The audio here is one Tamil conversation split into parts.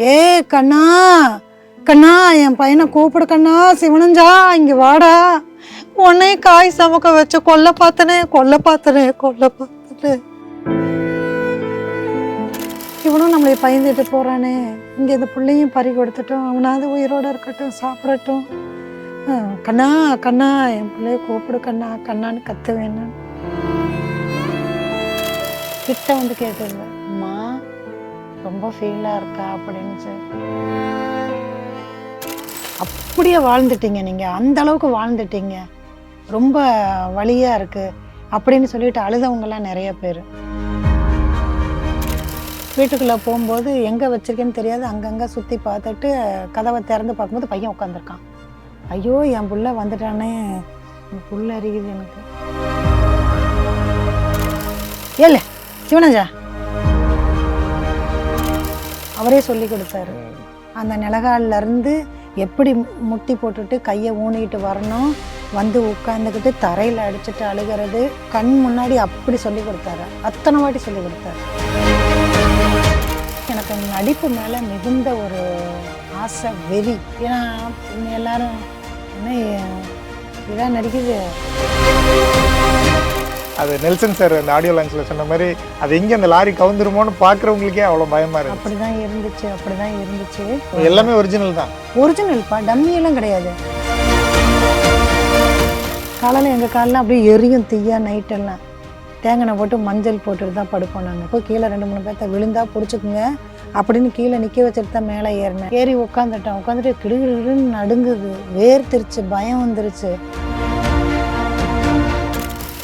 ஏ கண்ணா கண்ணா என் பையனை கூப்பிடு கண்ணா சிவனஞ்சா இங்கே வாடா. உன்னை காய் சமக்க வச்சு கொல்ல பார்த்தனே கொல்ல பார்த்தனே கொல்ல பார்த்தனே. இவனும் நம்மளை பயந்துட்டு போகிறானே இங்கே இந்த பிள்ளையும் பறி கொடுத்துட்டோம் அவனாவது உயிரோட இருக்கட்டும் சாப்பிடட்டும். கண்ணா கண்ணா என் பிள்ளைய கூப்பிடு கண்ணா கண்ணான்னு கத்து வேணும் கிட்ட வந்து கேட்குது ரொம்ப ஃபீலாக இருக்கா அப்படின்னு சொல்லி. அப்படியே வாழ்ந்துட்டீங்க நீங்கள் அந்த அளவுக்கு வாழ்ந்துட்டீங்க. ரொம்ப வலியாக இருக்கு அப்படின்னு சொல்லிட்டு அழுதவங்கலாம் நிறைய பேர். வீட்டுக்குள்ளே போகும்போது எங்கே வச்சிருக்கேன்னு தெரியாது. அங்கங்கே சுற்றி பார்த்துட்டு கதவை திறந்து பார்க்கும்போது பையன் உட்காந்துருக்கான் ஐயோ என் புள்ள வந்துட்டானே. என் புள்ள அறியுது எனக்கு. ஏல சிவனஜா அவரே சொல்லி கொடுத்தாரு. அந்த நிலகால்ல இருந்து எப்படி முட்டி போட்டுட்டு கையை ஊனிக்கிட்டு வரணும் வந்து உட்காந்துக்கிட்டு தரையில் அடிச்சுட்டு அழுகிறது கண் முன்னாடி அப்படி சொல்லி கொடுத்தாரு. அத்தனை வாட்டி சொல்லி கொடுத்தாரு. எனக்கு நடிப்பு மேலே மிகுந்த ஒரு ஆசை வெறி. ஏன்னா எல்லாரும் என்ன இதான் நடிக்குது. அது நெல்சன் சார் அந்த ஆடியோ லான்ச்சில் சொன்ன மாதிரி அது எங்கே அந்த லாரி கவுந்துருமோன்னு பார்க்குறவங்களுக்கே அவ்வளோ பயமா இருக்கு அப்படிதான் இருந்துச்சு அப்படிதான் இருந்துச்சு. எல்லாமே ஒரிஜினல் தான். ஒரிஜினல்ப்பா டம்மி எல்லாம் கிடையாது. காலையில் எங்கள் காலில் அப்படியே எரியும் தீயா நைட்டெல்லாம் தேங்காய் போட்டு மஞ்சள் போட்டுட்டு தான் படுப்போம் நாங்கள் இப்போ கீழே ரெண்டு மூணு பேர்த்த விழுந்தா பிடிச்சிக்குங்க. அப்படின்னு கீழே நிற்க வச்சுட்டு தான் மேலே ஏறினேன். ஏறி உட்காந்துட்டேன் உட்காந்துட்டு கிடுகிடுன்னு நடுங்குது. வேர்த்திருச்சு பயம் வந்துருச்சு.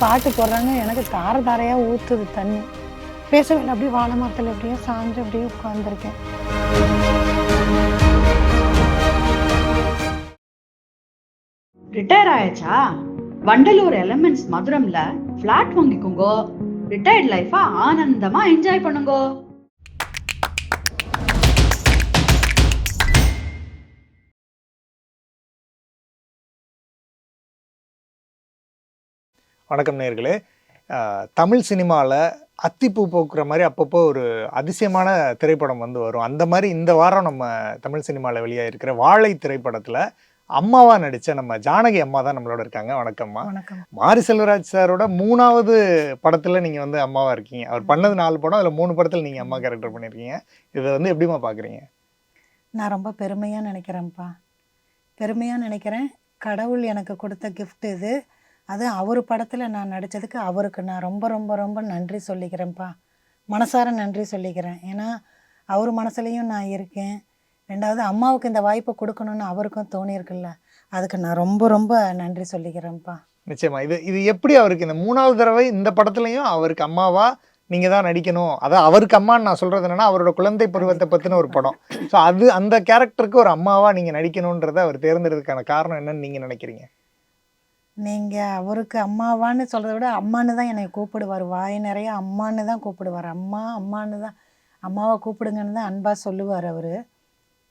பாட்டு போடுறாங்க. எனக்கு தார தாரையாக ஊற்றுது தண்ணி. பேசவே இல்லை அப்படியே வாழை மரத்தில் எப்படியோ சாஞ்சு அப்படியே உட்காந்துருக்கேன் ரிட்டையர் ஆயாச்சா? வண்டலூர் எலமெண்ட்ஸ் மதுரம்ல ஃப்ளாட் வாங்கிக்கோங்க. ரிட்டையர்ட் லைஃபா ஆனந்தமா என்ஜாய் பண்ணுங்க. வணக்கம் நேர்களே. தமிழ் சினிமாவில் அத்திப்பூ போக்குற மாதிரி அப்பப்போ ஒரு அதிசயமான திரைப்படம் வந்து வரும். அந்த மாதிரி இந்த வாரம் நம்ம தமிழ் சினிமாவில் வெளியாகிருக்கிற வாழை திரைப்படத்தில் அம்மாவா நடித்த நம்ம ஜானகி அம்மா தான் நம்மளோட இருக்காங்க. வணக்கம்மா. வணக்கம். மாரி செல்வராஜ் சாரோட மூணாவது படத்தில் நீங்கள் வந்து அம்மாவா இருக்கீங்க. அவர் பண்ணது நாலு படம் அதில் மூணு படத்தில் நீங்கள் அம்மா கேரக்டர் பண்ணியிருக்கீங்க இதை வந்து எப்படிம்மா பார்க்குறீங்க நான் ரொம்ப பெருமையாக நினைக்கிறேன்ப்பா. பெருமையாக நினைக்கிறேன். கடவுள் எனக்கு கொடுத்த gift இது. அது அவர் படத்தில் நான் நடித்ததுக்கு அவருக்கு நான் ரொம்ப ரொம்ப ரொம்ப நன்றி சொல்லிக்கிறேன்ப்பா. மனசார நன்றி சொல்லிக்கிறேன். ஏன்னா அவர் மனசுலையும் நான் இருக்கேன். ரெண்டாவது அம்மாவுக்கு இந்த வாய்ப்பை கொடுக்கணும்னு அவருக்கும் தோணியிருக்குல்ல. அதுக்கு நான் ரொம்ப ரொம்ப நன்றி சொல்லிக்கிறேன்ப்பா. நிச்சயமா. இது இது எப்படி அவருக்கு இந்த மூணாவது தடவை இந்த படத்துலையும் அவருக்கு அம்மாவா நீங்கள் தான் நடிக்கணும்? அதான் அவருக்கு அம்மான்னு நான் சொல்கிறது என்னன்னா அவரோட குழந்தை பருவத்தை பற்றின ஒரு படம். ஸோ அது அந்த கேரக்டருக்கு ஒரு அம்மாவா நீங்கள் நடிக்கணுன்றதை அவர் தேர்ந்தெடுக்கிறதுக்கான காரணம் என்னன்னு நீங்கள் நினைக்கிறீங்க? நீங்கள் அவருக்கு அம்மாவான்னு சொல்கிறத விட அம்மான்னு தான் என்னை கூப்பிடுவார். வாய் நிறைய அம்மான்னு தான் கூப்பிடுவார். அம்மா அம்மான்னு தான். அம்மாவை கூப்பிடுங்கன்னு தான் அன்பாக சொல்லுவார் அவர்.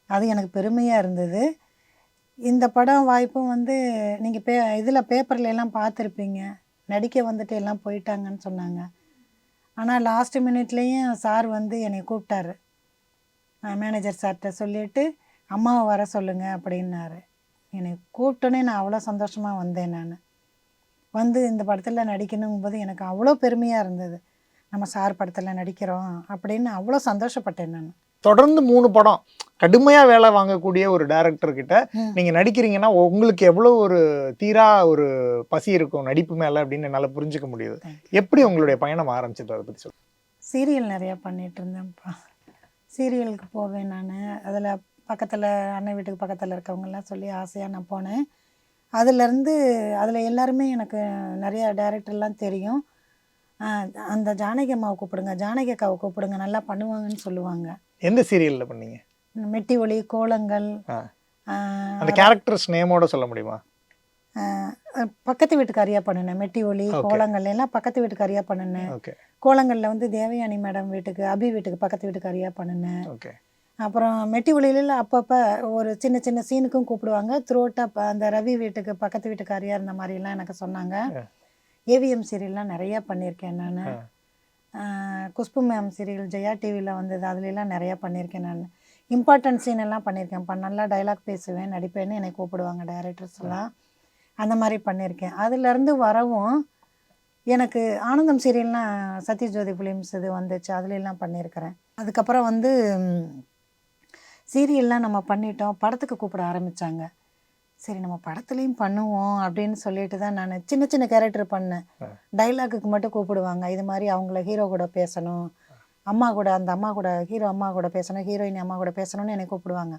அது எனக்கு பெருமையாக இருந்தது. இந்த படம் வாய்ப்பும் வந்து நீங்கள் பே இதில் பேப்பர்ல எல்லாம் பார்த்துருப்பீங்க. நடிக்க வந்துட்டு எல்லாம் போயிட்டாங்கன்னு சொன்னாங்க. ஆனால் லாஸ்ட் மினிட்லேயும் சார் வந்து என்னை கூப்பிட்டாரு. மேனேஜர் சார்கிட்ட சொல்லிட்டு அம்மாவை வர சொல்லுங்கள் அப்படின்னாரு. என்னை கூப்பிட்டோன்னே நான் அவ்வளோ சந்தோஷமாக வந்தேன் நான். வந்து இந்த படத்தில் நடிக்கணுங்கும்போது எனக்கு அவ்வளோ பெருமையாக இருந்தது. நம்ம சார் படத்தில் நடிக்கிறோம் அப்படின்னு அவ்வளோ சந்தோஷப்பட்டேன் நான். தொடர்ந்து மூணு படம். கடுமையா வேலை வாங்கக்கூடிய ஒரு டைரக்டர் கிட்ட ம். நீங்க நடிக்கிறீங்கன்னா உங்களுக்கு எவ்வளவு ஒரு தீரா ஒரு பசி இருக்கும் நடிப்பு மேல அப்படின்னு என்னால புரிஞ்சுக்க முடியுது. எப்படி உங்களுடைய பயணம் ஆரம்பிச்சது அதை பத்தி சொல்லுங்க. சீரியல் நிறையா பண்ணிட்டு இருந்தேன்ப்பா. சீரியலுக்கு போவேன் நான். அதில் பக்கத்தில் அண்ணன் வீட்டுக்கு பக்கத்தில் இருக்கவங்கெல்லாம் சொல்லி ஆசையாக நான் போனேன். அதுலேருந்து அதில் எல்லாருமே எனக்கு நிறைய டைரக்டர்லாம் தெரியும். அந்த ஜானகி அம்மாவை கூப்பிடுங்க ஜானகி அக்காவை கூப்பிடுங்க நல்லா பண்ணுவாங்கன்னு சொல்லுவாங்க. எந்த சீரியல்ல பண்ணீங்க? மெட்டி ஒளி கோலங்கள் அந்த கேரக்டர்ஸ் நேமோட சொல்ல முடியுமா? பக்கத்து வீட்டுக்காரியாக பண்ணினேன். மெட்டி ஒளி. கோலங்கள் எல்லாம் பக்கத்து வீட்டுக்காரியாக பண்ணினேன். கோலங்களில் வந்து தேவயானி மேடம் வீட்டுக்கு அபி வீட்டுக்கு பக்கத்து வீட்டுக்காரியாக பண்ணினேன். அப்புறம் மெட்டி ஒளியில அப்பப்போ ஒரு சின்ன சின்ன சீனுக்கும் கூப்பிடுவாங்க. த்ரோட்டாக அந்த ரவி வீட்டுக்கு பக்கத்து வீட்டுக்காரியாக இருந்த மாதிரிலாம் எனக்கு சொன்னாங்க. ஏவிஎம் சீரியல்லாம் நிறையா பண்ணியிருக்கேன் நான். குஷ்பு மேம் சீரியல் ஜெயா டிவியில் வந்தது அதுலலாம் நிறையா பண்ணியிருக்கேன் நான். இம்பார்ட்டன்ட் சீன் எல்லாம் பண்ணியிருக்கேன் இப்போ நல்லா டைலாக் பேசுவேன் நடிப்பேன்னு என்னை கூப்பிடுவாங்க டைரக்டர்ஸ் எல்லாம். அந்த மாதிரி பண்ணியிருக்கேன் அதுலேருந்து வரவும் எனக்கு ஆனந்தம் சீரியல்லாம் சத்யஜோதி ஃபிலிம்ஸ் இது வந்துச்சு. அதுல எல்லாம் பண்ணியிருக்கிறேன் அதுக்கப்புறம் வந்து சீரியல்லாம் நம்ம பண்ணிட்டோம் படத்துக்கு கூப்பிட ஆரம்பித்தாங்க சரி நம்ம படத்துலேயும் பண்ணுவோம் அப்படின்னு சொல்லிட்டு தான் நான் சின்ன சின்ன கேரக்டர் பண்ணேன். டைலாக்குக்கு மட்டும் கூப்பிடுவாங்க. இது மாதிரி அவங்கள ஹீரோ கூட பேசணும். அம்மா கூட அந்த அம்மா கூட ஹீரோ அம்மா கூட பேசணும் ஹீரோயின் அம்மா கூட பேசணும்னு என்னை கூப்பிடுவாங்க.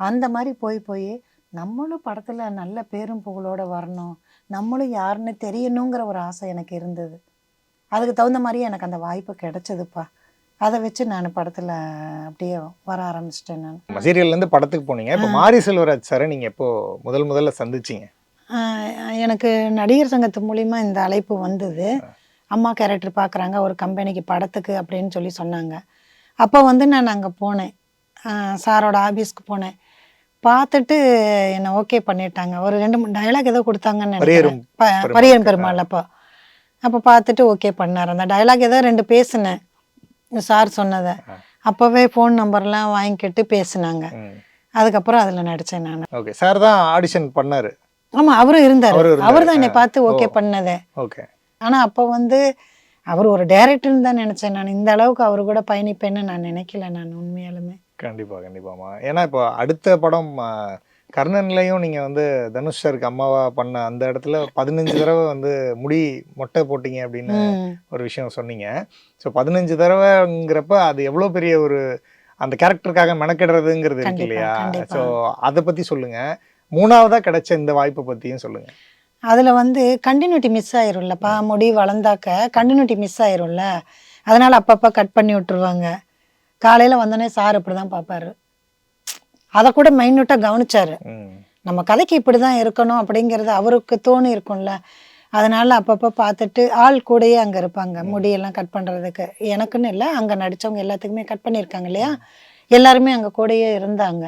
அந்த மாதிரி போய் போய் நம்மளும் படத்தில் நல்ல பேரும் புகழோட வரணும். நம்மளும் யாருன்னு தெரியணுங்கிற ஒரு ஆசை எனக்கு இருந்தது. அதுக்கு தகுந்த மாதிரி எனக்கு அந்த வாய்ப்பு கிடைச்சதுப்பா. அதை வச்சு நான் படத்தில் அப்படியே வர ஆரம்பிச்சிட்டேன் நான். சீரியல்லேருந்து படத்துக்கு போனீங்க. இப்போ மாரி செல்வராஜ் சாரை நீங்கள் எப்போ முதல் முதல்ல சந்திச்சீங்க? எனக்கு நடிகர் சங்கத்து மூலிமா இந்த அழைப்பு வந்தது. அம்மா கேரக்டர் பார்க்குறாங்க ஒரு கம்பெனிக்கு படத்துக்கு அப்படின்னு சொல்லி சொன்னாங்க. அப்போ வந்து நான் அங்கே போனேன். சாரோட ஆஃபீஸ்க்கு போனேன். பார்த்துட்டு என்னை ஓகே பண்ணிட்டாங்க. ஒரு ரெண்டு மூணு டயலாக் ஏதோ கொடுத்தாங்கன்னு நினைக்கிறேன். பரியன் பெருமாள் அப்போ. அப்போ பார்த்துட்டு ஓகே பண்ணார். அந்த டயலாக் ஏதோ ரெண்டு பேசினேன். சார் சொன்னதை. அப்போவே ஃபோன் நம்பர்லாம் வாங்கிக்கிட்டு பேசினாங்க. அதுக்கப்புறம் அதில் நடித்தேன் நான். ஓகே சார் தான் ஆடிஷன் பண்ணாரு. ஆமாம் அவரும் இருந்தார். அவர் தான் என்னை. பார்த்து ஓகே. பண்ணதே. ஓகே. ஆனால் அப்போ வந்து அவர் ஒரு டைரக்டர்னு தான் நினச்சேன் நான். இந்த அளவுக்கு அவர் கூட பயணிப்பேன்னு நான் நினைக்கல நான் உண்மையாலுமே. கண்டிப்பா கண்டிப்பாமா ஏன்னா இப்போ அடுத்த படம் கர்ணன்லயும் நீங்க வந்து தனுஷ் சாருக்கு அம்மாவா பண்ண அந்த இடத்துல பதினஞ்சு தடவை வந்து முடி மொட்டை போட்டீங்க அப்படின்னு. ஒரு விஷயம் சொன்னீங்க. ஸோ பதினஞ்சு தடவைங்கிறப்ப அது எவ்வளோ பெரிய ஒரு அந்த கேரக்டருக்காக மெனக்கிடுறதுங்கிறது இருக்கு இல்லையா. ஸோ அதை பத்தி சொல்லுங்க. மூணாவதா கிடைச்ச இந்த வாய்ப்பை பத்தியும் சொல்லுங்க. அதில் வந்து கண்டினியூட்டி மிஸ் ஆயிரும்லப்பா. முடி வளர்ந்தாக்க கண்டினியூட்டி மிஸ் ஆயிரும்ல. அதனால் அப்பப்போ கட் பண்ணி விட்டுருவாங்க. காலையில் வந்தோடனே சார் இப்படி தான் பார்ப்பாரு. அதை கூட மைன்யூட்டாக கவனிச்சாரு. நம்ம கதைக்கு இப்படி தான் இருக்கணும் அப்படிங்கிறது அவருக்கு தோணி இருக்கும்ல. அதனால அப்பப்போ பார்த்துட்டு ஆள் கூடயே அங்கே இருப்பாங்க. முடியெல்லாம் கட் பண்ணுறதுக்கு எனக்குன்னு இல்லை அங்கே நடித்தவங்க எல்லாத்துக்குமே கட் பண்ணியிருக்காங்க இல்லையா? எல்லாருமே அங்கே கூடயே இருந்தாங்க.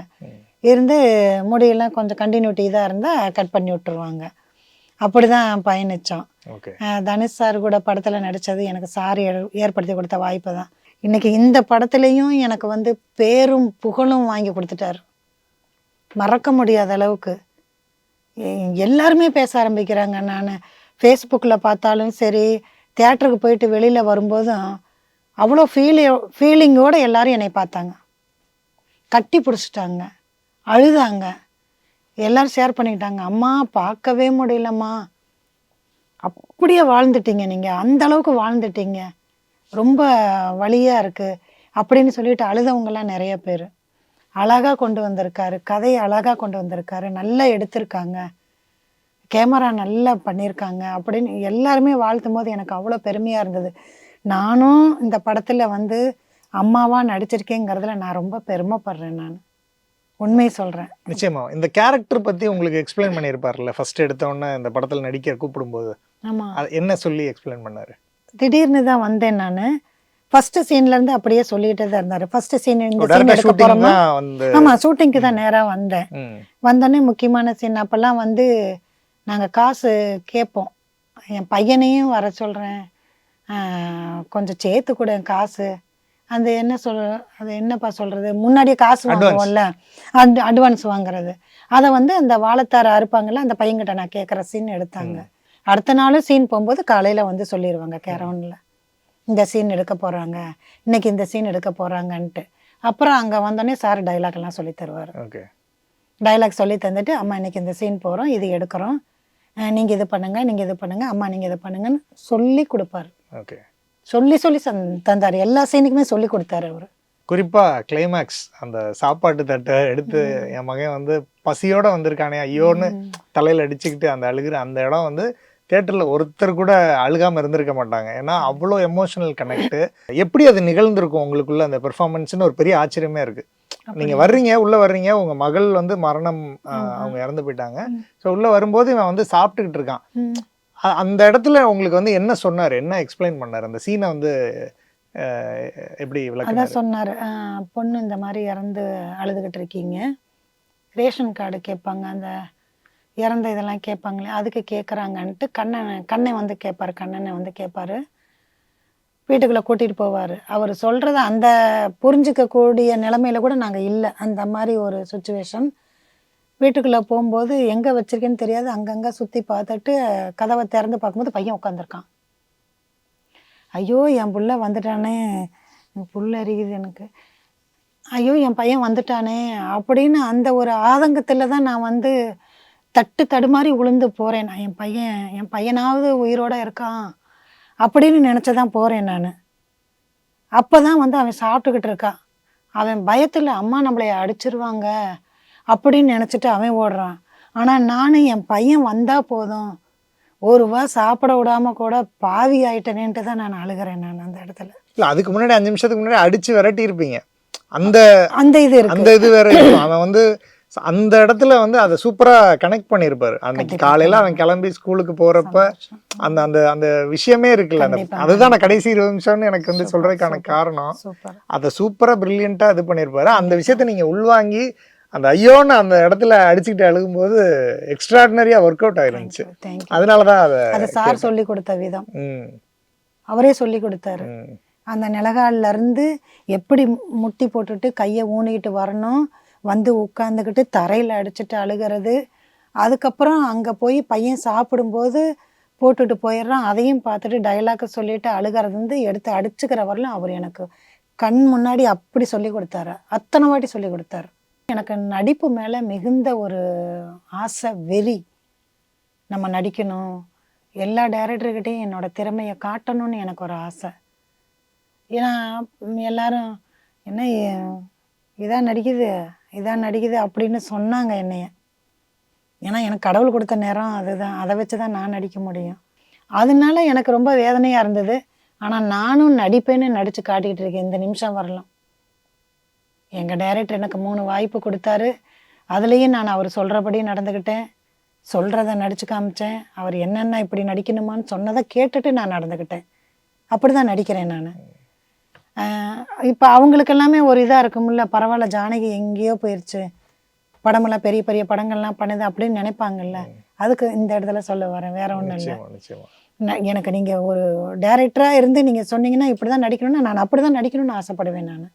இருந்து முடியெல்லாம் கொஞ்சம் கண்டினியூட்டி இதாக இருந்தால் கட் பண்ணி விட்டுருவாங்க. அப்படி தான் பயணித்தோம் தனுஷ் சார் கூட படத்தில் நடித்தது எனக்கு சார் ஏற்படுத்தி கொடுத்த வாய்ப்பு தான். இன்னைக்கு இந்த படத்துலையும் எனக்கு வந்து பேரும் புகழும் வாங்கி கொடுத்துட்டாரு. மறக்க முடியாத அளவுக்கு. எல்லாருமே பேச ஆரம்பிக்கிறாங்க. நான் ஃபேஸ்புக்கில் பார்த்தாலும் சரி தேட்டருக்கு போயிட்டு வெளியில் வரும்போதும் அவ்வளோ ஃபீலி ஃபீலிங்கோடு எல்லாரும் என்னை பார்த்தாங்க. கட்டி பிடிச்சிட்டாங்க. அழுதாங்க. எல்லாரும் ஷேர் பண்ணிக்கிட்டாங்க. அம்மா பார்க்கவே முடியலம்மா. அப்படியே வாழ்ந்துட்டீங்க நீங்கள் அந்த அளவுக்கு வாழ்ந்துட்டீங்க. ரொம்ப வலியாக இருக்குது அப்படின்னு சொல்லிட்டு அழுதவங்கலாம் நிறைய பேர். அழகாக கொண்டு வந்திருக்காரு கதையை அழகாக கொண்டு வந்திருக்காரு நல்லா எடுத்திருக்காங்க கேமரா நல்லா பண்ணியிருக்காங்க அப்படின்னு எல்லாருமே வாழ்த்தும் போது எனக்கு அவ்வளோ பெருமையாக இருந்தது. நானும் இந்த படத்தில் வந்து அம்மாவாக நடிச்சிருக்கேங்கிறதுல நான் ரொம்ப பெருமைப்படுறேன் நான். உண்மை சொல்கிறேன் நிச்சயமா. இந்த கேரக்டர் பத்தி உங்களுக்கு எக்ஸ்பிளைன் பண்ணியிருப்பார்ல ஃபர்ஸ்ட் எடுத்த உடனே இந்த படத்துல நடிக்க கூப்பிடும்போது. ஆமாம் அது என்ன சொல்லி எக்ஸ்பிளைன் பண்ணாரு? திடீர்னு தான் வந்தேன் நான். ஃபர்ஸ்ட் சீன்லேருந்து அப்படியே சொல்லிகிட்டே தான் இருந்தார். ஃபர்ஸ்ட் சீன் இந்த சீன் எடுக்க ஷூட்டிங் போகிறோமா தான் வந்து ஆமாம் ஷூட்டிங்க்கு தான் நேராக வந்தேன். வந்தோடனே முக்கியமான சீன் அப்போல்லாம் வந்து நாங்கள் காசு கேட்போம். என் பையனையும் வர சொல்கிறேன் கொஞ்சம் சேர்த்து கூட காசு. அந்த என்ன சொல் அது என்னப்பா சொல்கிறது முன்னாடியே காசு வாங்குவோம்ல. அட் அட்வான்ஸ் வாங்குறது. அதை வந்து அந்த வாழைத்தார அறுப்பாங்கல்ல அந்த பையன்கிட்ட நான் கேட்குற சீன் எடுத்தாங்க. அடுத்த நாளும் சீன் போகும்போது காலையில் வந்து சொல்லிடுவாங்க கேரவனில். இந்த சீன் எடுக்க போகிறாங்க இன்னைக்கு இந்த சீன் எடுக்க போகிறாங்கன்ட்டு அப்புறம் அங்கே வந்தோடனே சார் டைலாக்லாம் சொல்லி தருவார். ஓகே டைலாக் சொல்லி தந்துட்டு அம்மா இன்னைக்கு இந்த சீன் போகிறோம் இது எடுக்கிறோம். நீங்கள் இது பண்ணுங்க நீங்கள் இது பண்ணுங்க. அம்மா நீங்கள் இது பண்ணுங்கன்னு சொல்லி கொடுப்பாரு. ஓகே சொல்லி சொல்லி தந்தாரு. எல்லா சீனுக்குமே சொல்லி கொடுத்தாரு அவர். குறிப்பா கிளைமேக்ஸ் அந்த சாப்பாட்டு தட்டை எடுத்து என் மகன் வந்து பசியோட வந்திருக்கானே ஐயோன்னு தலையில அடிச்சுக்கிட்டு அந்த அழுகிற அந்த இடம் வந்து தியேட்டர்ல ஒருத்தர் கூட அழுகாம இருந்திருக்க மாட்டாங்க. ஏன்னா அவ்வளோ எமோஷனல் கனெக்ட் எப்படி அது நிகழ்ந்திருக்கும் உங்களுக்குள்ள அந்த பெர்ஃபார்மன்ஸ்னு ஒரு பெரிய ஆச்சரியமே இருக்கு. நீங்க வர்றீங்க உள்ள வர்றீங்க உங்க மகள் வந்து மரணம் அவங்க இறந்து போயிட்டாங்க. ஸோ உள்ள வரும்போது இவன் வந்து சாப்பிட்டுக்கிட்டு இருக்கான். அந்த இடத்துல உங்களுக்கு வந்து என்ன சொன்னாரு? என்ன எக்ஸ்பிளைன் பண்ணாரு? அந்த சீனை வந்து எப்படி அதான் சொன்னார். பொண்ணு இந்த மாதிரி இறந்து அழுதுகிட்டு இருக்கீங்க. ரேஷன் கார்டு கேட்பாங்க அந்த இறந்த இதெல்லாம் கேட்பாங்களே அதுக்கு கேட்குறாங்கன்ட்டு கண்ணன் கண்ணை வந்து கேட்பார் கண்ணனை வந்து கேட்பார். வீட்டுக்குள்ளே கூட்டிகிட்டு போவார். அவர் சொல்கிறத அந்த புரிஞ்சிக்கக்கூடிய நிலமையில கூட நாங்கள் இல்லை. அந்த மாதிரி ஒரு சுச்சுவேஷன் வீட்டுக்குள்ளே போகும்போது எங்கே வச்சுருக்கேன்னு தெரியாது. அங்கங்கே சுற்றி பார்த்துட்டு கதவை திறந்து பார்க்கும்போது பையன் உட்காந்துருக்கான் ஐயோ என் புள்ள வந்துட்டானே. என் புள்ள எரியுது எனக்கு. ஐயோ என் பையன் வந்துட்டானே அப்படின்னு அந்த ஒரு ஆதங்கத்தில் தான் நான் வந்து தட்டு தடுமாறி உளுந்து போகிறேன் நான். என் பையன் என் பையனாவது உயிரோட இருக்கான் அப்படின்னு நினச்சி தான் போகிறேன் நான். அப்போ தான் வந்து அவன் சாப்பிட்டுக்கிட்டு இருக்கான். அவன் பயத்தில் அம்மா நம்மளை அடிச்சிருவாங்க அப்படின்னு நினச்சிட்டு அவன் ஓடுறான். ஆனால் நானும் என் பையன் வந்தால் போதும். ஒரு வா சாப்பிட விடாம கூட பாவி ஆயிட்டனேன்ட்டு தான் நான் அழுகிறேன் நான் அந்த இடத்துல. இல்ல அதுக்கு முன்னாடி அஞ்சு நிமிஷத்துக்கு முன்னாடி அடிச்சு விரட்டி இருப்பீங்க அந்த அந்த இது அந்த இது வேற. அவன் வந்து அந்த இடத்துல வந்து அதை சூப்பரா கனெக்ட் பண்ணியிருப்பாரு அன்னைக்கு. காலையில அவன் கிளம்பி ஸ்கூலுக்கு போறப்ப சந்தோஷம். அந்த அந்த அந்த விஷயமே இருக்குல்ல அந்த. அதுதான் நான் கடைசி இருபது நிமிஷம்னு எனக்கு வந்து சூப்பர். காரணம். அதை சூப்பரா பிரில்லியண்டா இது பண்ணியிருப்பாரு அந்த விஷயத்த நீங்க உள்வாங்கி அந்த ஐயோன்னு அந்த இடத்துல அடிச்சுக்கிட்டு அழுகும்போது எக்ஸ்ட்ராடினரியா ஒர்க் அவுட் ஆயிருந்துச்சு. தேங்க்யூ அதனாலதான் அதை சார் சொல்லி கொடுத்த விதம். அவரே சொல்லி கொடுத்தாரு. அந்த நிலகால்ல இருந்து எப்படி முட்டி போட்டுட்டு கையை ஊனிக்கிட்டு வரணும் வந்து உட்காந்துக்கிட்டு தரையில் அடிச்சிட்டு அழுகிறது. அதுக்கப்புறம் அங்கே போய் பையன் சாப்பிடும்போது போட்டுட்டு போயிடுறான். அதையும் பார்த்துட்டு டைலாக்கை சொல்லிட்டு அழுகிறது வந்து எடுத்து அடிச்சுக்கிற வரலும் அவர் எனக்கு. கண் முன்னாடி அப்படி சொல்லி கொடுத்தாரு. அத்தனை வாட்டி சொல்லி கொடுத்தாரு. எனக்கு நடிப்பு மேலே மிகுந்த ஒரு ஆசை வெறி. நம்ம நடிக்கணும். எல்லா டைரக்டர்கிட்டையும் என்னோடய திறமையை காட்டணும்னு எனக்கு ஒரு ஆசை. ஏன்னா எல்லாரும் என்ன இதாக இதான் நடிக்குது. இதான் நடிக்குது அப்படின்னு சொன்னாங்க என்னைய. ஏன்னா எனக்கு கடவுள் கொடுத்த நேரம் அதுதான். அதை வச்சு தான் நான் நடிக்க முடியும். அதனால எனக்கு ரொம்ப வேதனையாக இருந்தது. ஆனால் நானும் நடிப்பேன்னு நடித்து காட்டிக்கிட்டு இருக்கேன். இந்த நிமிஷம் வரலாம். எங்கள் டைரக்டர் எனக்கு மூணு வாய்ப்பு கொடுத்தாரு. அதுலேயும் நான் அவர் சொல்கிறபடி நடந்துக்கிட்டேன் சொல்கிறத நடித்து காமிச்சேன். அவர் என்னென்ன இப்படி நடிக்கணுமான்னு சொன்னதை கேட்டுட்டு நான் நடந்துக்கிட்டேன் அப்படி தான் நடிக்கிறேன் நான். இப்போ அவங்களுக்கு எல்லாமே ஒரு இதாக இருக்கும்ல பரவாயில்ல ஜானகி எங்கேயோ போயிடுச்சு படமெல்லாம் பெரிய பெரிய படங்கள்லாம் பண்ணுது அப்படின்னு நினைப்பாங்கல்ல. அதுக்கு இந்த இடத்துல சொல்ல வரேன் வேற ஒன்றும் இல்லை. எனக்கு நீங்கள் ஒரு டைரக்டராக இருந்து நீங்கள் சொன்னீங்கன்னா இப்படி தான் நடிக்கணும்னா நான் அப்படி தான் நடிக்கணும்னு ஆசைப்படுவேன் நான்.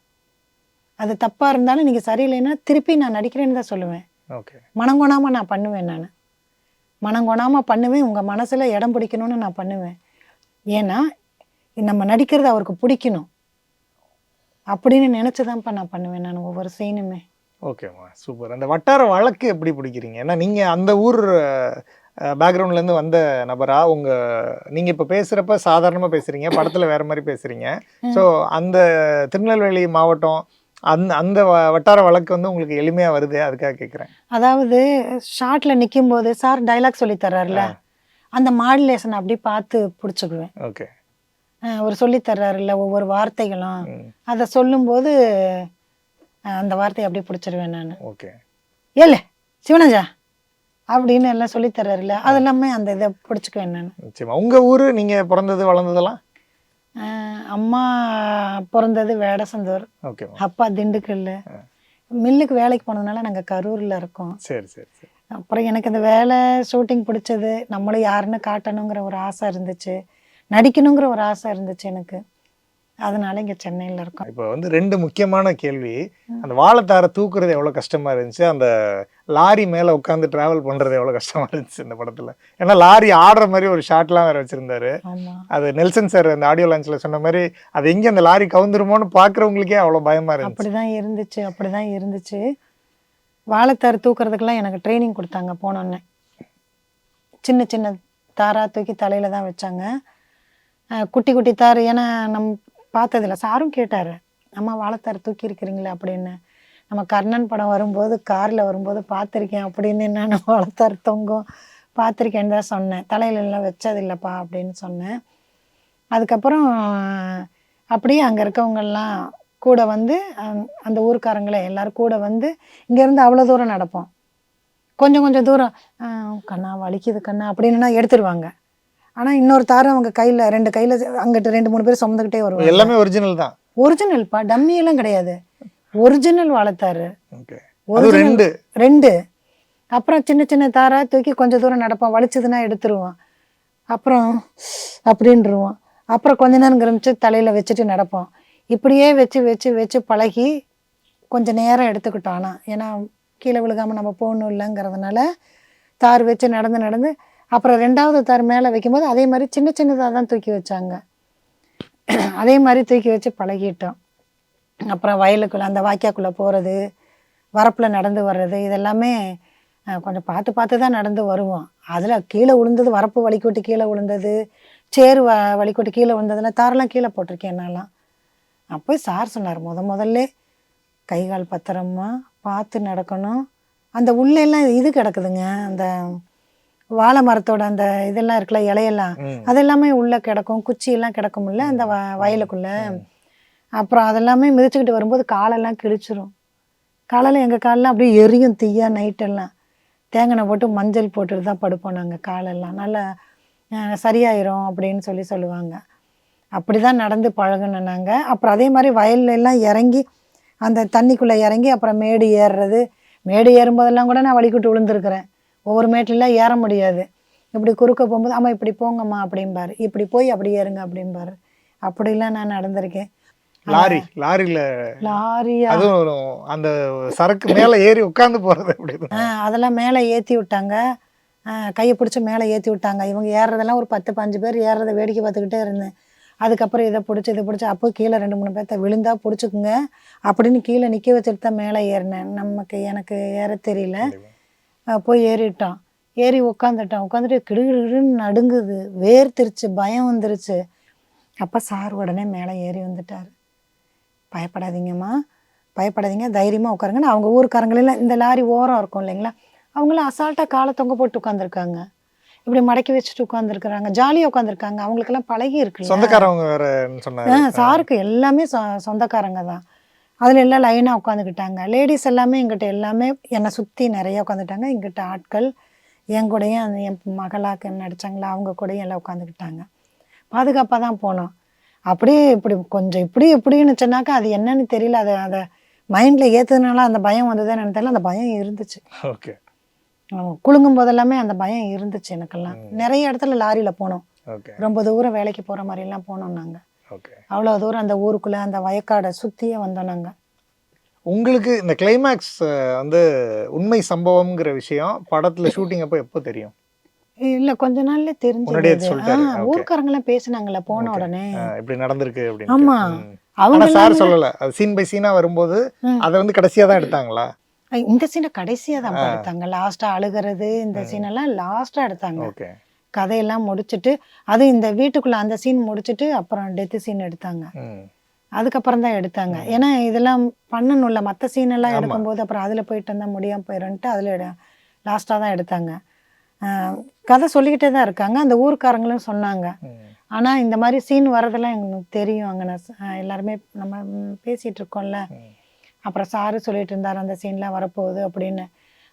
அது தப்பாக இருந்தாலும் நீங்கள் சரியில்லைன்னா திருப்பி நான் நடிக்கிறேன்னு தான் சொல்லுவேன். ஓகே. மனங்கொணாமல் நான் பண்ணுவேன் நான். மனங்கொணாமல் பண்ணுவேன் உங்கள் மனசில் இடம் பிடிக்கணும்னு நான் பண்ணுவேன். ஏன்னா நம்ம நடிக்கிறது அவருக்கு பிடிக்கணும். அப்படின்னு நினச்சி தான்ப்பா நான் பண்ணுவேன் நான் ஒவ்வொரு சீனுமே ஓகேம்மா சூப்பர் அந்த வட்டார வழக்கு எப்படி பிடிக்கிறீங்க? ஏன்னா நீங்கள் அந்த ஊர் பேக்ரவுண்ட்லேருந்து வந்த நபரா உங்கள் நீங்கள் இப்போ பேசுகிறப்ப சாதாரணமாக பேசுகிறீங்க படத்தில் வேற மாதிரி பேசுகிறீங்க ஸோ அந்த திருநெல்வேலி மாவட்டம் அந்த அந்த வட்டார வழக்கு வந்து உங்களுக்கு எளிமையாக வருது அதுக்காக கேட்குறேன் அதாவது ஷார்ட்டில் நிற்கும்போது சார் டைலாக் சொல்லி தர்றாருல அந்த மாடுலேஷன் அப்படி பார்த்து பிடிச்சிக்குவேன். ஓகே அஹ் அவர் சொல்லி தர்றாருல்ல ஒவ்வொரு வார்த்தைகளும். அதை சொல்லும்போது அந்த வார்த்தையை அப்படியே பிடிச்சிருவேன் நான். ஓகே. ஏல சிவனஜா அப்படின்னு எல்லாம் சொல்லி தர்றாருல்ல அது எல்லாமே அந்த இதை பிடிச்சிக்குவேன் நான். நிச்சயமா. உங்கள் ஊர் நீங்கள் பிறந்தது வளர்ந்ததெல்லாம்? அம்மா பிறந்தது வேடசந்தூர். ஓகேம்மா அப்பா திண்டுக்கல். மில்லுக்கு வேலைக்கு போனதுனால நாங்கள் கரூரில் இருக்கோம். சரி சரி சரி. அப்புறம் எனக்கு இந்த வேலை ஷூட்டிங் பிடிச்சது நம்மளும் யாருன்னு காட்டணுங்கிற ஒரு ஆசை இருந்துச்சு. நடிக்கணுங்கிற ஒரு ஆசை இருந்துச்சு எனக்கு. அதனால இங்கே சென்னையில் இருக்கோம். இப்போ வந்து ரெண்டு முக்கியமான கேள்வி. அந்த வாழைத்தாரை தூக்குறது எவ்வளோ கஷ்டமா இருந்துச்சு? அந்த லாரி மேலே உட்காந்து டிராவல் பண்ணுறது எவ்வளோ கஷ்டமா இருந்துச்சு இந்த படத்தில்? ஏன்னா லாரி ஆடுற மாதிரி ஒரு ஷாட்லாம் வேற வச்சிருந்தாரு. அது நெல்சன் சார் அந்த ஆடியோ லான்ச்சில் சொன்ன மாதிரி அது எங்கே அந்த லாரி கவுந்துருமோன்னு பார்க்குறவங்களுக்கே அவ்வளோ பயமா இருந்துச்சு. அப்படிதான் இருந்துச்சு அப்படிதான் இருந்துச்சு. வாழைத்தார் தூக்குறதுக்கெல்லாம் எனக்கு ட்ரைனிங் கொடுத்தாங்க போனோன்னே சின்ன சின்ன தாரா தூக்கி தலையில தான் வச்சாங்க. குட்டி குட்டி தார். ஏன்னா நம் பார்த்ததில்ல. சாரும் கேட்டார் அம்மா வாழைத்தார் தூக்கி இருக்கிறீங்களா அப்படின்னு. நம்ம கர்ணன் படம் வரும்போது காரில் வரும்போது பார்த்துருக்கேன் அப்படின்னு. நான் வாழைத்தார் தொங்கும்? பார்த்துருக்கேன்னு தான் சொன்னேன். தலையிலெல்லாம் வச்சதில்லைப்பா அப்படின்னு சொன்னேன். அதுக்கப்புறம் அப்படியே அங்கே இருக்கவங்கெல்லாம் கூட வந்து அந்த ஊர்க்காரங்களே எல்லோரும் கூட வந்து இங்கேருந்து அவ்வளோ தூரம் நடப்போம். கொஞ்சம் கொஞ்சம் தூரம் கண்ணா வலிக்குது கண்ணா அப்படின்னா எடுத்துருவாங்க. ஆனால் இன்னொரு தாரம் அவங்க கையில் ரெண்டு கையில் அங்கிட்டு ரெண்டு மூணு பேர் சுமந்துக்கிட்டே வருவாங்க. எல்லாமே ஒரிஜினல் தான். ஒரிஜினல்ப்பா டம்மி எல்லாம் கிடையாது. ஒரிஜினல் வாழைத்தாரு. ஒரிஜினல் ரெண்டு. ரெண்டு. அப்புறம் சின்ன சின்ன தாரா தூக்கி கொஞ்சம் தூரம் நடப்போம். வலிச்சதுன்னா எடுத்துருவோம். அப்புறம் அப்படின்ருவோம். அப்புறம் கொஞ்ச நேரம் கிரமிச்சு தலையில் வச்சுட்டு நடப்போம். இப்படியே வச்சு வச்சு வச்சு பழகி கொஞ்சம் நேரம் எடுத்துக்கிட்டோம். ஆனால் ஏன்னா கீழே விழுகாமல் நம்ம போகணும் இல்லைங்கிறதுனால தார் வச்சு நடந்து நடந்து அப்புறம் ரெண்டாவது தார் மேலே வைக்கும்போது அதே மாதிரி சின்ன சின்னதாக தான் தூக்கி வச்சாங்க. அதே மாதிரி தூக்கி வச்சு பழகிட்டோம். அப்புறம் வயலுக்குள்ளே அந்த வாக்கியாக்குள்ளே போகிறது வரப்பில் நடந்து வர்றது இதெல்லாமே கொஞ்சம் பார்த்து பார்த்து தான் நடந்து வருவோம். அதில் கீழே விழுந்தது வரப்பு வலிக்கொட்டு கீழே விழுந்தது சேர் வ வலிக்கொட்டு கீழே விழுந்ததுல தாரெல்லாம் கீழே போட்டிருக்கேன் என்னெல்லாம் அப்போ சார் சொன்னார் முத முதல்ல கை கால் பத்திரமா பார்த்து நடக்கணும். அந்த உள்ளெல்லாம் இது கிடக்குதுங்க அந்த வாழை மரத்தோட அந்த இதெல்லாம் இருக்குல்ல இலையெல்லாம். அதெல்லாமே உள்ள கிடக்கும் குச்சி எல்லாம் கிடக்கும்ல அந்த வ வயலுக்குள்ள. அப்புறம் அதெல்லாமே மிதிச்சுக்கிட்டு வரும்போது காலெல்லாம் கிழிச்சிரும். காலையில் எங்கள் காலெல்லாம் அப்படியே எரியும் தீயா நைட்டெல்லாம் தேங்காய் போட்டு மஞ்சள் போட்டுட்டு தான் படுப்போம் நாங்கள் காலெல்லாம். நல்லா சரியாயிரும் அப்படின்னு சொல்லி சொல்லுவாங்க. அப்படி தான் நடந்து பழகணும் நாங்கள் அப்புறம் அதே மாதிரி வயல்ல எல்லாம் இறங்கி அந்த தண்ணிக்குள்ளே இறங்கி அப்புறம் மேடு ஏறுறது. மேடு ஏறும்போதெல்லாம் கூட நான் வலிக்கிட்டு விழுந்திருக்கிறேன். ஒவ்வொரு மேட்டிலாம் ஏற முடியாது. இப்படி குறுக்க போகும்போது ஆமாம் இப்படி போங்கம்மா அப்படிம்பாரு. இப்படி போய் அப்படி ஏறுங்க அப்படிம்பாரு. அப்படிலாம் நான் நடந்திருக்கேன். லாரி லாரியில லாரியா? அதுவும் அந்த சரக்கு மேல ஏறி உட்கார்ந்து போறது அப்படி அதெல்லாம் மேலே ஏற்றி விட்டாங்க. கையை பிடிச்சி மேலே ஏற்றி விட்டாங்க. இவங்க ஏறுறதெல்லாம் ஒரு பத்து பஞ்சு பேர் ஏறுறதை வேடிக்கை பார்த்துக்கிட்டே இருந்தேன். அதுக்கப்புறம் இதை பிடிச்சி இதை பிடிச்சி அப்போ கீழே ரெண்டு மூணு பேர்த்த விழுந்தா பிடிச்சிக்குங்க. அப்படின்னு கீழே நிற்க வச்சுட்டு தான் மேலே ஏறினேன். நமக்கு எனக்கு ஏற தெரியல. போய் ஏறிட்டோம் ஏறி உட்காந்துட்டோம் உட்காந்துட்டு கிடுகிடுன்னு நடுங்குது. வேர்த்திருச்சு பயம் வந்துருச்சு. அப்போ சார் உடனே மேலே ஏறி வந்துட்டார். பயப்படாதீங்கம்மா. பயப்படாதீங்க. தைரியமாக உட்காருங்கன்னு அவங்க ஊருக்காரங்களெல்லாம் இந்த லாரி ஓரம் இருக்கும் இல்லைங்களா? அவங்களும் அசால்ட்டாக காலை தொங்க போட்டு உட்காந்துருக்காங்க இப்படி மடக்கி வச்சுட்டு உட்காந்துருக்குறாங்க ஜாலியாக உட்காந்துருக்காங்க அவங்களுக்கெல்லாம் பழகி இருக்குல்ல சொந்தக்காரவங்க வேறன்னு சொன்னாரு. ஆ சாருக்கு எல்லாமே சொ சொந்தக்காரங்க தான். அதில் எல்லாம் லைனாக உட்காந்துக்கிட்டாங்க. லேடிஸ் எல்லாமே எங்கிட்ட எல்லாமே என்னை சுற்றி நிறைய உட்காந்துட்டாங்க. எங்கிட்ட ஆட்கள் என் கூடயும் அந்த என் மகளாக்கு நடிச்சாங்களா அவங்க கூடயும் எல்லாம் உட்காந்துக்கிட்டாங்க. பாதுகாப்பாக தான் போனோம். அப்படியே இப்படி கொஞ்சம் இப்படி இப்படின்னு சொன்னாக்கா அது என்னன்னு தெரியல. அதை அதை மைண்டில் ஏற்றுனால அந்த பயம் வந்ததுன்னு தெரியல. அந்த பயம் இருந்துச்சு. ஓகே அஹ் குலுங்கும் போதெல்லாமே அந்த பயம் இருந்துச்சு எனக்கெல்லாம். நிறைய இடத்துல லாரியில் போனோம். ரொம்ப தூரம் வேலைக்கு போகிற மாதிரிலாம் போனோம் நாங்கள் அவ்வளோ தூரம் அந்த ஊருக்குள்ளே அந்த வயக்காடை சுற்றியே வந்தோம் நாங்கள் உங்களுக்கு இந்த கிளைமேக்ஸ் வந்து உண்மை சம்பவம்ங்கிற விஷயம் படத்துல ஷூட்டிங் அப்போ எப்போ தெரியும்? இல்லை கொஞ்ச நாள்ல Okay. ஊர்க்காரங்களாம் பேசுனாங்கல்ல போன. உடனே. இப்படி நடந்திருக்கு அப்படின்னு ஆமா. அவங்க சார் சொல்லல. அது சீன் பை சீனா வரும்போது. அதை வந்து கடைசியா தான் எடுத்தாங்களா? இந்த சீனை கடைசியாக தான் எடுத்தாங்க. லாஸ்ட்டாக அழுகிறது இந்த சீனெல்லாம் லாஸ்ட்டாக எடுத்தாங்க. ஓகே. கதையெல்லாம் முடிச்சுட்டு அது இந்த வீட்டுக்குள்ளே அந்த சீன் முடிச்சுட்டு அப்புறம் டெத்து சீன் எடுத்தாங்க. அதுக்கப்புறம் தான் எடுத்தாங்க ஏன்னா இதெல்லாம் பண்ணணும்ல. மற்ற சீனெல்லாம் ஆமா. எடுக்கும்போது அப்புறம் அதில் போயிட்டு வந்தால் முடியாமல் போயிடும்ட்டு அதில் லாஸ்ட்டாக தான் எடுத்தாங்க. கதை சொல்லிக்கிட்டே தான் இருக்காங்க. அந்த ஊர்க்காரங்களும் சொன்னாங்க. ஆனால் இந்த மாதிரி சீன் வரதெல்லாம் எங்களுக்கு தெரியும். அங்கே நான் எல்லாருமே நம்ம ம், பேசிட்டு இருக்கோம்ல. அப்புறம் சாரு சொல்லிட்டு இருந்தார் அந்த சீன்லாம் வரப்போகுது அப்படின்னு.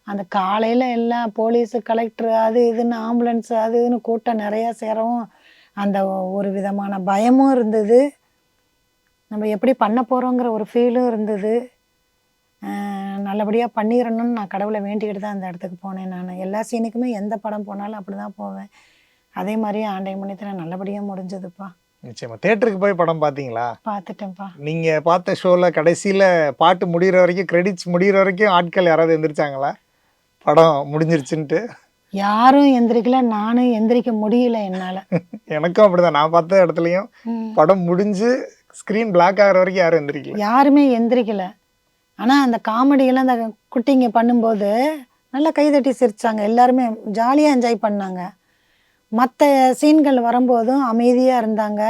அந்த காலையில் எல்லாம் போலீஸு கலெக்டர் அது இதுன்னு ஆம்புலன்ஸ் அது இதுன்னு கூட்டம் நிறையா சேரவும் அந்த ஒரு விதமான பயமும் இருந்தது. நம்ம எப்படி பண்ண போகிறோங்கிற ஒரு ஃபீலும் இருந்தது. நல்லபடியாக பண்ணிடணும்னு நான் கடவுளை வேண்டிக்கிட்டு தான் அந்த இடத்துக்கு போனேன் நான். எல்லா சீனுக்குமே எந்த படம் போனாலும் அப்படி தான் போவேன். அதே மாதிரி ஆண்டை முன்னத்தில் நல்லபடியாக முடிஞ்சதுப்பா. நிச்சயமா. தேட்டருக்கு போய் படம் பாத்தீங்களா பார்த்துட்டேன்ப்பா. நீங்க பார்த்த ஷோல கடைசியில பாட்டு முடியிற வரைக்கும் கிரெடிட்ஸ் முடியிற வரைக்கும் ஆட்கள் யாராவது எந்திரிச்சாங்களா? படம் முடிஞ்சிருச்சுன்ட்டு. யாரும் எந்திரிக்கல நானும் எந்திரிக்க முடியல என்னால். எனக்கும் அப்படிதான். நான் பார்த்த இடத்துலயும் படம் முடிஞ்சு ஸ்க்ரீன் பிளாக் ஆகிற வரைக்கும் யாரும் எந்திரிக்கல. யாருமே எந்திரிக்கல. ஆனால் அந்த காமெடியெல்லாம் அந்த குட்டிங்க பண்ணும்போது நல்லா கைதட்டி சிரிச்சாங்க. எல்லாருமே ஜாலியாக என்ஜாய் பண்ணாங்க. மற்ற சீன்கள் வரும்போதும் அமைதியாக இருந்தாங்க.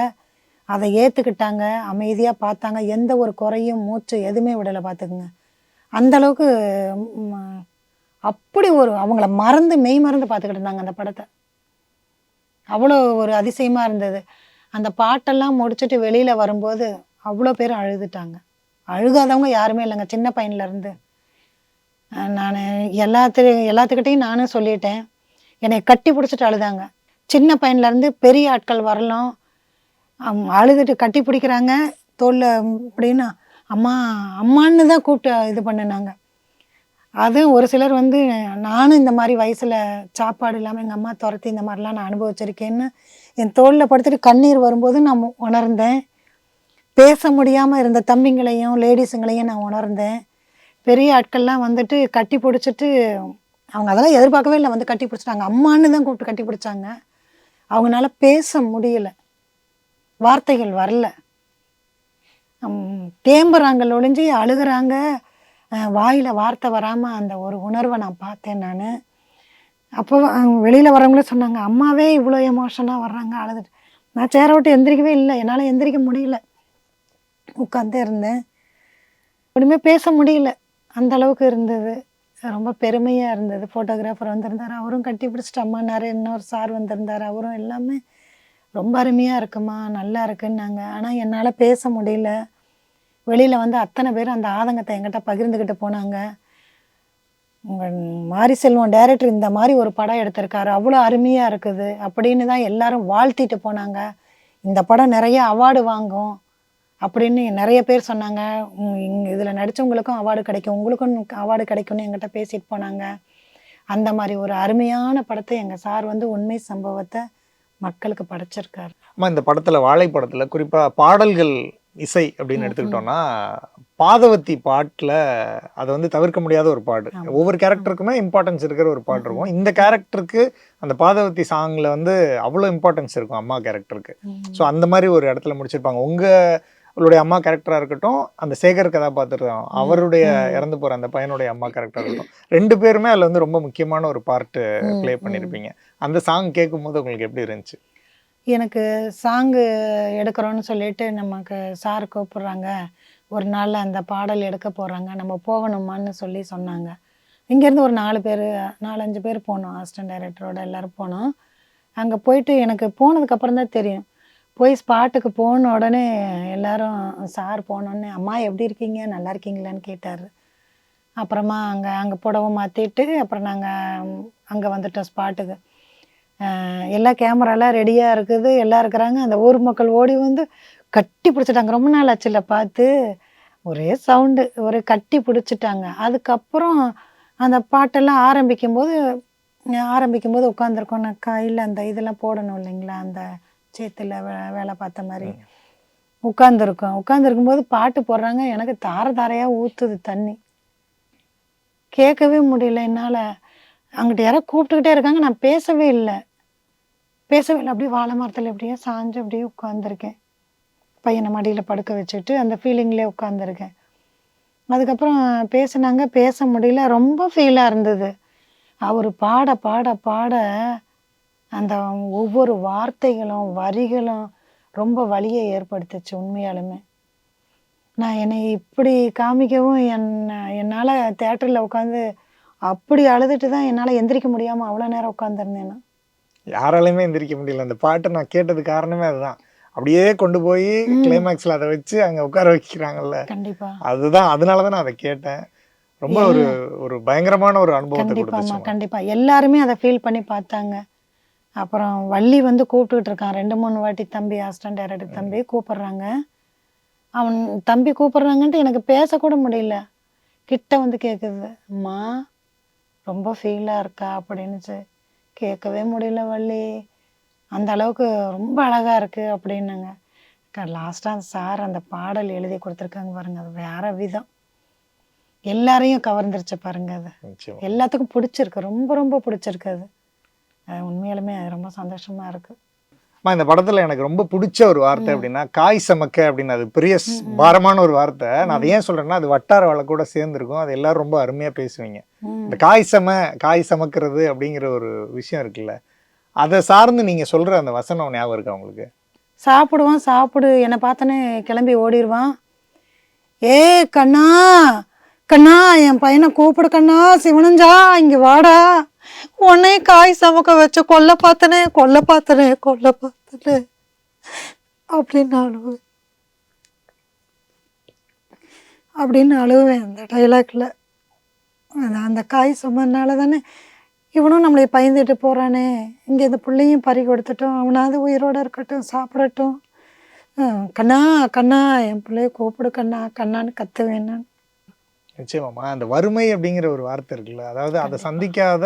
அதை ஏற்றுக்கிட்டாங்க அமைதியாக பார்த்தாங்க. எந்த ஒரு குறையும் மூச்சு எதுவுமே விடலை பார்த்துக்குங்க. அந்த அளவுக்கு அப்படி ஒரு அவங்கள மறந்து மெய் மறந்து பார்த்துக்கிட்டு இருந்தாங்க அந்த படத்தை. அவ்வளோ ஒரு அதிசயமாக இருந்தது. அந்த பாட்டெல்லாம் முடிச்சுட்டு வெளியில் வரும்போது அவ்வளோ பேர் அழுதுட்டாங்க. அழுகாதவங்க யாருமே இல்லைங்க. சின்ன பையன்லேருந்து நான் எல்லாத்து எல்லாத்துக்கிட்டையும் நானும் சொல்லிட்டேன். என்னை கட்டி பிடிச்சிட்டு அழுதாங்க. சின்ன பையன்லேருந்து பெரிய ஆட்கள் வரலாம். அம், அழுதுட்டு கட்டி பிடிக்கிறாங்க. தோல்ல அப்படின்னா அம்மா அம்மான்னு தான் கூப்பிட்டு இது பண்ணினாங்க. அது ஒரு சிலர் வந்து நானும் இந்த மாதிரி வயசில் சாப்பாடு இல்லாமல் எங்கள் அம்மா துரத்தி இந்த மாதிரிலாம் நான் அனுபவிச்சிருக்கேன்னு என் தோளில் படுத்துட்டு கண்ணீர் வரும்போது நான் உணர்ந்தேன். பேச முடியாமல் இருந்த தம்பிங்களையும் லேடிஸுங்களையும் நான் உணர்ந்தேன். பெரிய ஆட்கள்லாம் வந்துட்டு கட்டி பிடிச்சிட்டு அவங்க அதெல்லாம் எதிர்பார்க்கவே இல்லை வந்து கட்டி பிடிச்சிட்டாங்க. அம்மான்னு தான் கூப்பிட்டு கட்டி பிடிச்சாங்க. அவங்களால பேச முடியல. வார்த்தைகள் வரல. தேம்புறாங்க ஒளிஞ்சு அழுகுறாங்க. வாயில் வார்த்தை வராமல் அந்த ஒரு உணர்வை நான் பார்த்தேன் நான். அப்போ வெளியில் வரவங்களே சொன்னாங்க அம்மாவே இவ்வளோ எமோஷனாக வர்றாங்க அழுதுட்டு. நான் சேரை விட்டு எந்திரிக்கவே இல்லை என்னால் எந்திரிக்க முடியல. உட்காந்தே இருந்தேன். ஒன்றுமே பேச முடியல. அந்த அளவுக்கு இருந்தது. ரொம்ப பெருமையாக இருந்தது. ஃபோட்டோகிராஃபர் வந்திருந்தார் அவரும் கட்டி பிடிச்சிட்டு அம்மானார் இன்னொரு சார் வந்திருந்தார் அவரும் எல்லாமே ரொம்ப அருமையாக இருக்குமா நல்லா இருக்குன்னாங்க. ஆனால் என்னால் பேச முடியல. வெளியில் வந்து அத்தனை பேர் அந்த ஆதங்கத்தை என்கிட்ட பகிர்ந்துக்கிட்டு போனாங்க. உங்கள் மாரி செல்வம் டைரக்டர் இந்த மாதிரி ஒரு படம் எடுத்திருக்காரு. அவ்வளோ அருமையாக இருக்குது. அப்படின்னு தான் எல்லாரும் வாழ்த்திட்டு போனாங்க. இந்த படம் நிறைய அவார்டு வாங்கும் அப்படின்னு நிறைய பேர் சொன்னாங்க. இங்கே இதில் நடித்தவங்களுக்கும் அவார்டு கிடைக்கும். உங்களுக்கும் அவார்டு கிடைக்கும்னு எங்கிட்ட பேசிட்டு போனாங்க. அந்த மாதிரி ஒரு அருமையான படத்தை எங்கள் சார் வந்து உண்மை சம்பவத்தை மக்களுக்கு படைச்சிருக்காரு. அம்மா இந்த படத்துல வாழை படத்துல குறிப்பா பாடல்கள் இசை அப்படின்னு எடுத்துக்கிட்டோம்னா பாதவத்தி பாட்டுல அது வந்து தவிர்க்க முடியாத ஒரு பாட்டு. ஒவ்வொரு கேரக்டருக்குமே இம்பார்ட்டன்ஸ் இருக்கிற ஒரு பாட்டு இருக்கும். இந்த கேரக்டருக்கு அந்த பாதவத்தி சாங்ல வந்து அவ்வளோ இம்பார்ட்டன்ஸ் இருக்கும் அம்மா கேரக்டருக்கு ஸோ அந்த மாதிரி ஒரு இடத்துல முடிச்சிருப்பாங்க. உங்க உங்களுடைய அம்மா கேரக்டரா இருக்கட்டும் அந்த சேகர் கதாபாத்திரம் அவருடைய. இறந்து போற அந்த பையனுடைய அம்மா கேரக்டரா இருக்கட்டும். ரெண்டு பேருமே அதுல வந்து ரொம்ப முக்கியமான ஒரு பார்ட் ம், ப்ளே. பண்ணியிருப்பீங்க அந்த சாங் கேட்கும் போது உங்களுக்கு எப்படி இருந்துச்சு? எனக்கு சாங்கு எடுக்கிறோன்னு சொல்லிட்டு நமக்கு சார் கூப்பிட்றாங்க. ஒரு நாள் அந்த பாடல் எடுக்க போகிறாங்க நம்ம போகணுமான்னு சொல்லி சொன்னாங்க. இங்கேருந்து ஒரு நாலு பேர் நாலஞ்சு பேர் போனோம் ஆஸ்டன் டைரக்டரோட எல்லோரும் போனோம். அங்கே போயிட்டு எனக்கு போனதுக்கப்புறம் தான் தெரியும். போய் ஸ்பாட்டுக்கு போன உடனே எல்லாரும் சார் போனோடனே அம்மா எப்படி இருக்கீங்க? நல்லா இருக்கீங்களான்னு கேட்டார். அப்புறமா அங்கே அங்கே புடவை மாற்றிட்டு அப்புறம் நாங்கள் அங்கே வந்துட்டோம் ஸ்பாட்டுக்கு எல்லா கேமராலாம் ரெடியாக இருக்குது எல்லாம் இருக்கிறாங்க. அந்த ஊர் மக்கள் ஓடி வந்து கட்டி பிடிச்சிட்டாங்க. ரொம்ப நாள் ஆச்சுல பார்த்து. ஒரே சவுண்டு ஒரே கட்டி பிடிச்சிட்டாங்க. அதுக்கப்புறம் அந்த பாட்டெல்லாம் ஆரம்பிக்கும் போது ஆரம்பிக்கும் போது உட்காந்துருக்கோம் நான் கையில் அந்த இதெல்லாம் போடணும் இல்லைங்களா? அந்த சேத்துல வே வேலை பார்த்த மாதிரி. உட்காந்துருக்கோம் உட்காந்துருக்கும் போது பாட்டு போடுறாங்க. எனக்கு தார தாரையாக ஊற்றுது தண்ணி. கேட்கவே முடியல என்னால். அங்கிட்ட யாரோ கூப்பிட்டுக்கிட்டே இருக்காங்க. நான் பேசவே இல்லை. பேசவே இல்லை. அப்படியே வாழை மரத்தில் அப்படியே சாஞ்சு அப்படியே உட்காந்துருக்கேன் பையனை மடியில் படுக்க வச்சுட்டு அந்த ஃபீலிங்லேயே உட்காந்துருக்கேன் அதுக்கப்புறம் பேசினாங்க பேச முடியல ரொம்ப ஃபீலாக இருந்தது. அவர் பாட பாட பாட அந்த ஒவ்வொரு வார்த்தைகளும் வரிகளும் ரொம்ப வலியை ஏற்படுத்துச்சு உண்மையாலுமே. நான் என்னை இப்படி காமிக்கவும் என் என்னால் தேட்டரில் உட்காந்து அப்படி அழுதுட்டு தான் என்னால் எந்திரிக்க முடியாமல் அவ்வளோ நேரம் உட்காந்துருந்தேன் நான். யாராலையுமே எந்திரிக்க முடியல. அந்த பாட்டை நான் கேட்டது காரணமே அதுதான். அப்படியே கொண்டு போய். கிளைமேக்ஸ்ல அதை வச்சு அங்க உட்கார வைக்கிறாங்கல்ல. கண்டிப்பா. அதுதான் அதனால தான் நான் அதை கேட்டேன். ரொம்ப ஒரு ஒரு பயங்கரமான ஒரு அனுபவத்தை கொடுத்துச்சு கண்டிப்பா. எல்லாருமே அதை ஃபீல் பண்ணி பார்த்தாங்க. அப்புறம் வள்ளி வந்து கூப்பிட்டுக்கிட்டு இருக்கான். ரெண்டு மூணு வாட்டி தம்பி அசிஸ்டன்ட் டைரக்டர் தம்பி கூப்பிடுறாங்க. அவன் தம்பி கூப்பிடுறாங்கன்ட்டு எனக்கு பேசக்கூட முடியல. கிட்ட வந்து கேட்குது அம்மா ரொம்ப ஃபீலாக இருக்கா? அப்படின்னுச்சு. கேட்கவே முடியல வள்ளி. அந்த அளவுக்கு ரொம்ப அழகா இருக்கு அப்படின்னாங்க. லாஸ்ட்டாக சார் அந்த பாடல் எழுதி கொடுத்துருக்காங்க பாருங்க. அது வேற விதம். எல்லாரையும் கவர்ந்துருச்சு பாருங்க அது. எல்லாத்துக்கும் பிடிச்சிருக்கு. ரொம்ப ரொம்ப பிடிச்சிருக்கு அது. அது உண்மையாலுமே அது ரொம்ப சந்தோஷமா இருக்கு. அம்மா, இந்த படத்துல எனக்கு ரொம்ப பிடிச்ச ஒரு வார்த்தை. அப்படின்னா காய் சமக்க அப்படின்னு அது பெரிய. பாரமான ஒரு வார்த்தை. நான் அதை ஏன் சொல்றேன்னா அது வட்டார வழக்கூட சேர்ந்துருக்கும். அது எல்லாரும் ரொம்ப அருமையா பேசுவீங்க. இந்த காய் சம காய் சமக்கிறது அப்படிங்கிற ஒரு விஷயம் இருக்குல்ல. அதை சார்ந்து நீங்கள் சொல்கிற அந்த வசனம் ஞாபகம் இருக்கா உங்களுக்கு? சாப்பிடுவான் சாப்பிடு என்னை பார்த்தோன்னே கிளம்பி ஓடிடுவான் ஏ கண்ணா கண்ணா என் பையனை கூப்பிடு கண்ணா சிவனஞ்சா இங்கே வாடா. உன்னை காய் சமக்க வச்சு கொல்ல பார்த்தனே கொல்ல பார்த்தனே கொல்ல பார்த்தனே அப்படின்னு அழுவேன். அப்படின்னு அழுவேன் அந்த டைலாக்ல அதான் அந்த காய் சுமனால தானே இவனும் நம்மளை பயந்துட்டு போகிறானே இங்கே இந்த பிள்ளையும் பறி கொடுத்துட்டோம். அவனாவது உயிரோட இருக்கட்டும் சாப்பிடட்டும். கண்ணா கண்ணா என் பிள்ளைய கூப்பிடு கண்ணா கண்ணான்னு கத்துவேன் நான் நிச்சயமாம்மா. அந்த வறுமை அப்படிங்கிற ஒரு வார்த்தை இருக்குல்ல அதாவது அதை சந்திக்காத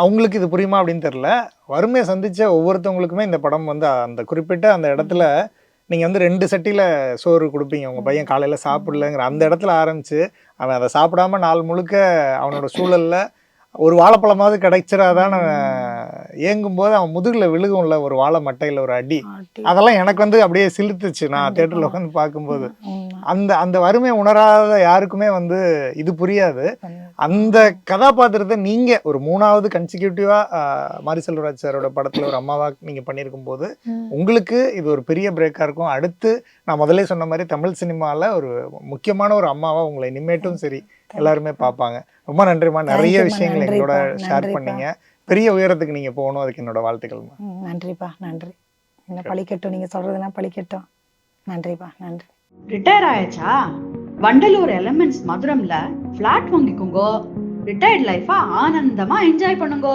அவங்களுக்கு இது புரியுமா அப்படின்னு தெரியல. வறுமையை சந்திச்ச ஒவ்வொருத்தவங்களுக்குமே இந்த படம் வந்து அந்த குறிப்பிட்ட அந்த இடத்துல நீங்க வந்து ரெண்டு சட்டியில சோறு கொடுப்பீங்க. உங்க பையன் காலையில சாப்பிடலங்கிற அந்த இடத்துல ஆரம்பிச்சு அவன் அதை சாப்பிடாம நாள் முழுக்க அவனோட சூழல்ல ஒரு வாழைப்பழமாவது கிடைச்சிடாதான்னு ஏங்கும் போது அவன் முதுகுல விழுகும்ல ஒரு வாழை மட்டையில ஒரு அடி. அதெல்லாம் எனக்கு வந்து அப்படியே சிலுத்துச்சு நான். தேட்டர்ல உட்காந்து பார்க்கும்போது. அந்த அந்த வறுமையை உணராத யாருக்குமே வந்து இது புரியாது. அந்த கதாபாத்திரத்தை நீங்க ஒரு மூணாவது கன்சிக்யூட்டிவா மாரி செல்வராஜ் சாரோட படத்துல ஒரு அம்மாவா நீங்க பண்ணியிருக்கும் போது. உங்களுக்கு இது ஒரு பெரிய பிரேக்கா இருக்கும். அடுத்து நான் முதல்ல சொன்ன மாதிரி தமிழ் சினிமால ஒரு முக்கியமான ஒரு அம்மாவா உங்களை இனிமேட்டும் சரி எல்லாருமே பார்ப்பாங்க. ரொம்ப நன்றிம்மா. நிறைய விஷயங்கள் எங்களோட ஷேர். பண்ணீங்க. பெரிய உயரத்துக்கு நீங்க போகணும். அதுக்கு என்னோட வாழ்த்துக்கள்மா. ம், நன்றிப்பா. நன்றி. என்ன பழிக்கட்டும். நீங்க சொல்றதெல்லாம் பழிக்கட்டும். நன்றிப்பா. நன்றி. ரிட்டையர் ஆயாச்சா? வண்டலூர் எலமெண்ட்ஸ் மதுரம்ல ஃபிளாட் வாங்கிக்கோங்க. ரிட்டையர்ட் லைஃபா ஆனந்தமா என்ஜாய் பண்ணுங்க.